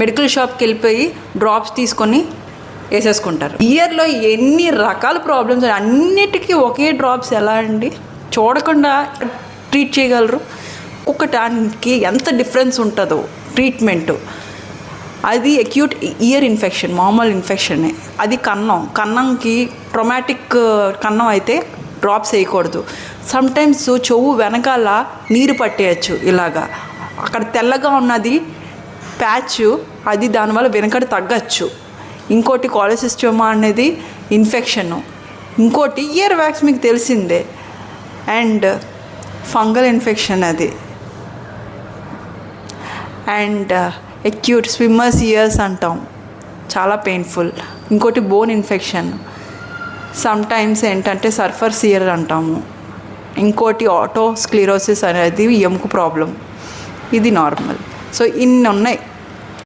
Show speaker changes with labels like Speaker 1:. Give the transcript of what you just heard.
Speaker 1: Medical షాప్కి వెళ్ళిపోయి drops తీసుకొని వేసేసుకుంటారు. ఇయర్లో ఎన్ని రకాల ప్రాబ్లమ్స్ అన్నిటికీ ఒకే డ్రాప్స్ ఎలా అండి? చూడకుండా ట్రీట్ చేయగలరు? ఒక్కొక్కటానికి ఎంత డిఫరెన్స్ ఉంటుందో ట్రీట్మెంట్. అది అక్యూట్ ఇయర్ ఇన్ఫెక్షన్ మామూలు ఇన్ఫెక్షనే అది కన్నం. కన్నంకి ట్రొమాటిక్ uh, కన్నం అయితే డ్రాప్స్ వేయకూడదు. సమ్టైమ్స్ చెవు వెనకాల నీరు పట్టేయచ్చు ఇలాగా. అక్కడ తెల్లగా ఉన్నది ప్యాచ్ అది దానివల్ల వెనకటి తగ్గచ్చు. ఇంకోటి కాలసిస్టమా అనేది ఇన్ఫెక్షన్. ఇంకోటి ఇయర్ వ్యాక్స్ మీకు తెలిసిందే. అండ్ ఫంగల్ ఇన్ఫెక్షన్ అది. అండ్ ఎక్యూట్ స్విమ్మర్స్ ఇయర్స్ అంటాం. చాలా పెయిన్ఫుల్. ఇంకోటి బోన్ ఇన్ఫెక్షన్. సమ్టైమ్స్ ఏంటంటే సర్ఫర్స్ ఇయర్ అంటాము. ఇంకోటి ఆటో స్క్లీరోసిస్ అనేది ఎముకు ప్రాబ్లం ఇది నార్మల్. సో ఇన్ని ఉన్నాయి